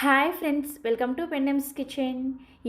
Hi friends welcome to Pendem's kitchen.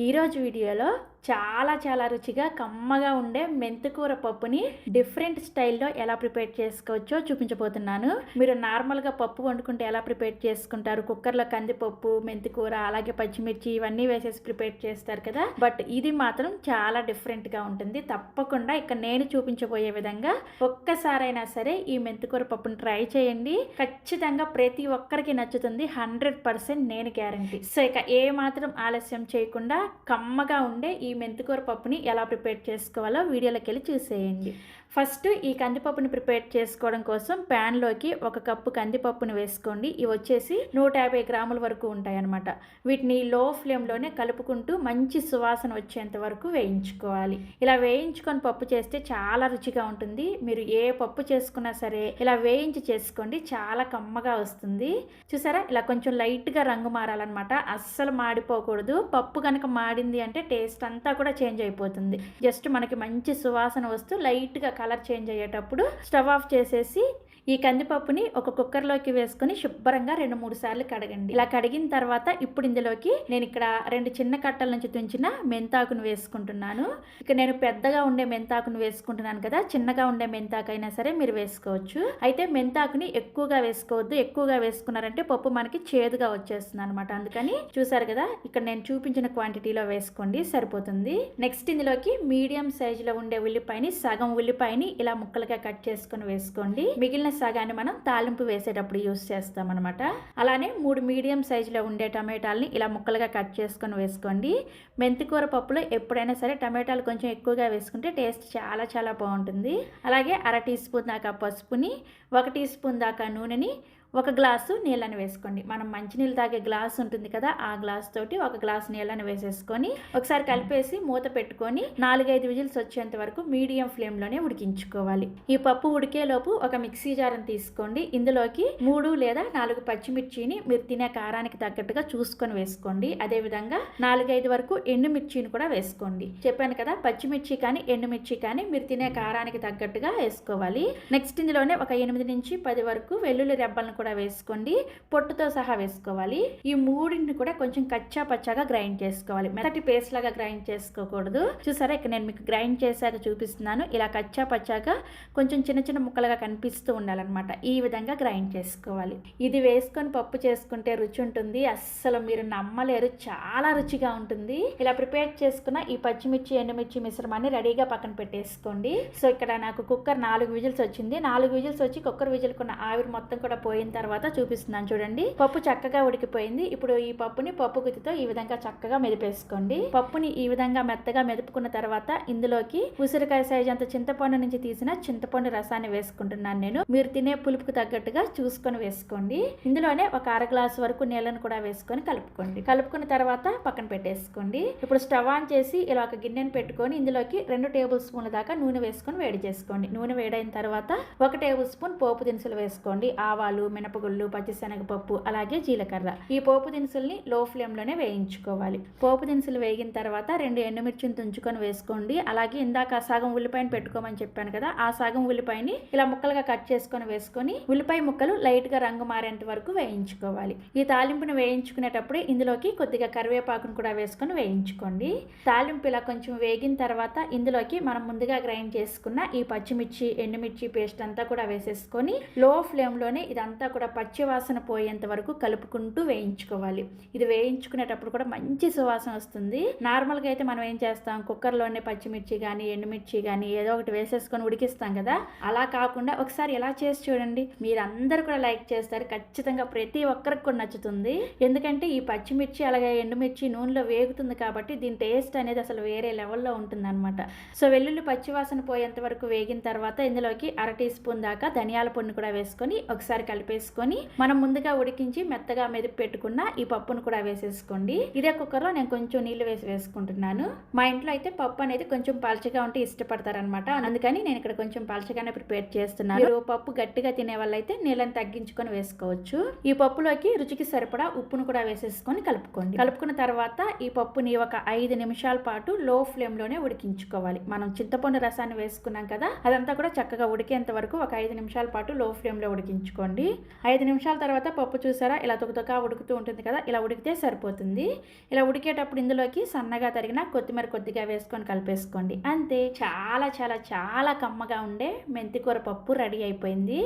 ఈరోజు వీడియోలో చాలా చాలా రుచిగా కమ్మగా ఉండే మెంతికూర పప్పుని డిఫరెంట్ స్టైల్లో ఎలా ప్రిపేర్ చేసుకోవచ్చో చూపించబోతున్నాను. మీరు నార్మల్గా పప్పు వండుకుంటే ఎలా ప్రిపేర్ చేసుకుంటారు? కుక్కర్లో కందిపప్పు మెంతికూర అలాగే పచ్చిమిర్చి ఇవన్నీ వేసేసి ప్రిపేర్ చేస్తారు కదా? బట్ ఇది మాత్రం చాలా డిఫరెంట్గా ఉంటుంది. తప్పకుండా ఇక్కడ నేను చూపించబోయే విధంగా ఒక్కసారైనా సరే ఈ మెంతికూర పప్పుని ట్రై చేయండి. ఖచ్చితంగా ప్రతి ఒక్కరికి నచ్చుతుంది. హండ్రెడ్ పర్సెంట్ నేను గ్యారంటీ సో ఇక ఏ మాత్రం ఆలస్యం చేయకుండా కమ్మగా ఉండే ఈ ఈ మెంతికూర పప్పుని ఎలా ప్రిపేర్ చేసుకోవాలో వీడియోలోకి వెళ్ళి చూసేయండి. ఫస్ట్ ఈ కందిపప్పుని ప్రిపేర్ చేసుకోవడం కోసం ప్యాన్లోకి ఒక కప్పు కందిపప్పుని వేసుకోండి. ఇవి వచ్చేసి నూట యాభై గ్రాముల వరకు ఉంటాయి అన్నమాట వీటిని లో ఫ్లేమ్లోనే కలుపుకుంటూ మంచి సువాసన వచ్చేంత వరకు వేయించుకోవాలి. ఇలా వేయించుకొని పప్పు చేస్తే చాలా రుచిగా ఉంటుంది. మీరు ఏ పప్పు చేసుకున్నా సరే ఇలా వేయించి చేసుకోండి. చాలా కమ్మగా వస్తుంది. చూసారా? ఇలా కొంచెం లైట్గా రంగు మారాలన్నమాట. అస్సలు మాడిపోకూడదు. పప్పు కనుక మాడింది అంటే టేస్ట్ అంతా అంతా కూడా చేంజ్ అయిపోతుంది. జస్ట్ మనకి మంచి సువాసన వస్తూ లైట్గా కలర్ చేంజ్ అయ్యేటప్పుడు స్టవ్ ఆఫ్ చేసేసి ఈ కందిపప్పుని ఒక కుక్కర్లోకి వేసుకొని శుభ్రంగా రెండు మూడు సార్లు కడగండి. ఇలా కడిగిన తర్వాత ఇప్పుడు ఇందులోకి నేను ఇక్కడ రెండు చిన్న కట్టల నుంచి తుంచిన మెంతాకును వేసుకుంటున్నాను. ఇక నేను పెద్దగా ఉండే మెంతాకును వేసుకుంటున్నాను కదా చిన్నగా ఉండే మెంతాకు అయినా సరే మీరు వేసుకోవచ్చు. అయితే మెంతాకుని ఎక్కువగా వేసుకోవద్దు. ఎక్కువగా వేసుకున్నారంటే పప్పు మనకి చేదుగా వచ్చేస్తుంది అనమాట అందుకని చూసారు కదా ఇక్కడ నేను చూపించిన క్వాంటిటీలో వేసుకోండి సరిపోతుంది. నెక్స్ట్ ఇందులోకి మీడియం సైజులో ఉండే ఉల్లిపాయని సగం ఉల్లిపాయని ఇలా ముక్కలుగా కట్ చేసుకొని వేసుకోండి. మిగిలిన సగాన్ని మనం తాలింపు వేసేటప్పుడు యూస్ చేస్తాం అనమాట అలానే మూడు మీడియం సైజులో ఉండే టమాటాలని ఇలా ముక్కలుగా కట్ చేసుకొని వేసుకోండి. మెంతికూర పప్పులో ఎప్పుడైనా సరే టమాటాలు కొంచెం ఎక్కువగా వేసుకుంటే టేస్ట్ చాలా చాలా బాగుంటుంది. అలాగే అర టీ స్పూన్ దాకా పసుపుని ఒక టీ స్పూన్ దాకా నూనెని ఒక గ్లాసు నీళ్ళని వేసుకోండి. మనం మంచినీళ్ళు తాగే గ్లాస్ ఉంటుంది కదా ఆ గ్లాస్ తోటి ఒక గ్లాస్ నీళ్ళని వేసేసుకొని ఒకసారి కలిపేసి మూత పెట్టుకొని నాలుగైదు విజిల్స్ వచ్చేంత వరకు మీడియం ఫ్లేమ్లోనే ఉడికించుకోవాలి. ఈ పప్పు ఉడికేలోపు ఒక మిక్సీ జారం తీసుకోండి. ఇందులోకి మూడు లేదా నాలుగు పచ్చిమిర్చిని మీరు తినే కారానికి తగ్గట్టుగా చూసుకొని వేసుకోండి. అదేవిధంగా నాలుగైదు వరకు ఎండుమిర్చిని కూడా వేసుకోండి. చెప్పాను కదా పచ్చిమిర్చి కానీ ఎండుమిర్చి కానీ మీరు తినే కారానికి తగ్గట్టుగా వేసుకోవాలి. నెక్స్ట్ ఇందులోనే ఒక ఎనిమిది నుంచి పది వరకు వెల్లుల్లి రెబ్బలను కూడా వేసుకోండి. పొట్టుతో సహా వేసుకోవాలి. ఈ మూడింటిని కూడా కొంచెం కచ్చా పచ్చాగా గ్రైండ్ చేసుకోవాలి. మెత్తటి పేస్ట్ లాగా గ్రైండ్ చేసుకోకూడదు. చూసారా ఇక్కడ నేను మీకు గ్రైండ్ చేశాక చూపిస్తున్నాను. ఇలా కచ్చా పచ్చాగా కొంచెం చిన్న చిన్న ముక్కలుగా కనిపిస్తూ ఉండాలన్నమాట. ఈ విధంగా గ్రైండ్ చేసుకోవాలి. ఇది వేసుకొని పప్పు చేసుకుంటే రుచి ఉంటుంది. అస్సలు మీరు నమ్మలేరు. చాలా రుచిగా ఉంటుంది. ఇలా ప్రిపేర్ చేసుకున్న ఈ పచ్చిమిర్చి ఎండుమిర్చి మిశ్రమాన్ని రెడీగా పక్కన పెట్టేసుకోండి. సో ఇక్కడ నాకు కుక్కర్ నాలుగు విజిల్స్ వచ్చింది. నాలుగు విజిల్స్ వచ్చి కుక్కర్ విజిల్కున్న ఆవిరి మొత్తం కూడా పోయింది. అయిన తర్వాత చూపిస్తున్నాను చూడండి. పప్పు చక్కగా ఉడికిపోయింది. ఇప్పుడు ఈ పప్పుని పప్పు గుత్తితో ఈ విధంగా చక్కగా మెదిపేసుకోండి. పప్పుని ఈ విధంగా మెత్తగా మెదుపుకున్న తర్వాత ఇందులోకి ఉసిరికాయ సైజ్ అంత చింతపండు నుంచి తీసిన చింతపండు రసాన్ని వేసుకుంటున్నాను నేను. మీరు తినే పులుపుకు తగ్గట్టుగా చూసుకొని వేసుకోండి. ఇందులోనే ఒక అర గ్లాస్ వరకు నీళ్ళను కూడా వేసుకొని కలుపుకోండి. కలుపుకున్న తర్వాత పక్కన పెట్టేసుకోండి. ఇప్పుడు స్టవ్ ఆన్ చేసి ఇలా ఒక గిన్నెను పెట్టుకొని ఇందులోకి రెండు టేబుల్ స్పూన్ల దాకా నూనె వేసుకొని వేడి చేసుకోండి. నూనె వేడైన తర్వాత ఒక టేబుల్ స్పూన్ పోపు దినుసులు వేసుకోండి. ఆవాలు మినపగుళ్ళు పచ్చిశనగపప్పు అలాగే జీలకర్ర. ఈ పోపు దినుసుల్ని లో ఫ్లేమ్లోనే వేయించుకోవాలి. పోపు దినుసులు వేగిన తర్వాత రెండు ఎండుమిర్చిని తుంచుకొని వేసుకోండి. అలాగే ఇందాక సగం ఉల్లిపాయను పెట్టుకోమని చెప్పాను కదా ఆ సగం ఉల్లిపాయని ఇలా ముక్కలుగా కట్ చేసుకొని వేసుకొని ఉల్లిపాయ ముక్కలు లైట్గా రంగు మారేంత వరకు వేయించుకోవాలి. ఈ తాలింపును వేయించుకునేటప్పుడు ఇందులోకి కొద్దిగా కరివేపాకును కూడా వేసుకొని వేయించుకోండి. తాలింపు ఇలా కొంచెం వేగిన తర్వాత ఇందులోకి మనం ముందుగా గ్రైండ్ చేసుకున్న ఈ పచ్చిమిర్చి ఎండుమిర్చి పేస్ట్ అంతా కూడా వేసేసుకొని లో ఫ్లేమ్లోనే ఇదంతా కూడా పచ్చివాసన పోయేంత వరకు కలుపుకుంటూ వేయించుకోవాలి. ఇది వేయించుకునేటప్పుడు కూడా మంచి సువాసన వస్తుంది. నార్మల్గా అయితే మనం ఏం చేస్తాం? కుక్కర్లోనే పచ్చిమిర్చి కానీ ఎండుమిర్చి కానీ ఏదో ఒకటి వేసేసుకొని ఉడికిస్తాం కదా? అలా కాకుండా ఒకసారి ఎలా చేసి చూడండి. మీరందరూ కూడా లైక్ చేస్తారు. ఖచ్చితంగా ప్రతి ఒక్కరికి కూడా నచ్చుతుంది. ఎందుకంటే ఈ పచ్చిమిర్చి అలాగే ఎండుమిర్చి నూనెలో వేగుతుంది కాబట్టి దీని టేస్ట్ అనేది అసలు వేరే లెవెల్లో ఉంటుంది అనమాట సో వెల్లుల్లి పచ్చివాసన పోయేంత వరకు వేగిన తర్వాత ఇందులోకి అర టీ స్పూన్ దాకా ధనియాల పొడిని కూడా వేసుకొని ఒకసారి వేసుకొని మనం ముందుగా ఉడికించి మెత్తగా మెదిపి పెట్టుకున్న ఈ పప్పును కూడా వేసేసుకోండి. ఇదే కుక్కర్లో నేను కొంచెం నీళ్ళు వేసి వేసుకుంటున్నాను. మా ఇంట్లో అయితే పప్పు అనేది కొంచెం పలచగా ఉంటే ఇష్టపడతారనమాట అందుకని నేను ఇక్కడ కొంచెం పలచగానే ప్రిపేర్ చేస్తున్నాను. పప్పు గట్టిగా తినే వాళ్ళైతే నీళ్ళని తగ్గించుకొని వేసుకోవచ్చు. ఈ పప్పులోకి రుచికి సరిపడా ఉప్పును కూడా వేసేసుకొని కలుపుకోండి. కలుపుకున్న తర్వాత ఈ పప్పుని ఒక ఐదు నిమిషాల పాటు లో ఫ్లేమ్లోనే ఉడికించుకోవాలి. మనం చింతపండు రసాన్ని వేసుకున్నాం కదా అదంతా కూడా చక్కగా ఉడికేంత వరకు ఒక ఐదు నిమిషాల పాటు లో ఫ్లేమ్లో ఉడికించుకోండి. ఐదు నిమిషాల తర్వాత పప్పు చూసారా? ఇలా తుకతుక ఉడుకుతూ ఉంటుంది కదా ఇలా ఉడికితే సరిపోతుంది. ఇలా ఉడికేటప్పుడు ఇందులోకి సన్నగా తరిగిన కొత్తిమీర కొద్దిగా వేసుకొని కలిపేసుకోండి. అంతే చాలా చాలా చాలా కమ్మగా ఉండే మెంతికూర పప్పు రెడీ అయిపోయింది.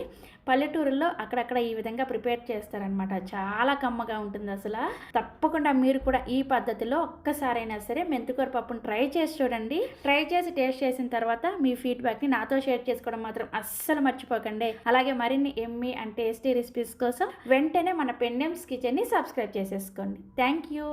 పల్లెటూరులో అక్కడక్కడ ఈ విధంగా ప్రిపేర్ చేస్తారనమాట చాలా కమ్మగా ఉంటుంది అసలు. తప్పకుండా మీరు కూడా ఈ పద్ధతిలో ఒక్కసారైనా సరే మెంతికూర పప్పును ట్రై చేసి చూడండి. ట్రై చేసి టేస్ట్ చేసిన తర్వాత మీ ఫీడ్బ్యాక్ని నాతో షేర్ చేసుకోవడం మాత్రం అస్సలు మర్చిపోకండి. అలాగే మరిన్ని ఎమ్మి అండ్ టేస్టీ రెసిపీస్ కోసం వెంటనే మన పెండెమ్స్ కిచెన్ని సబ్స్క్రైబ్ చేసేసుకోండి. Thank you.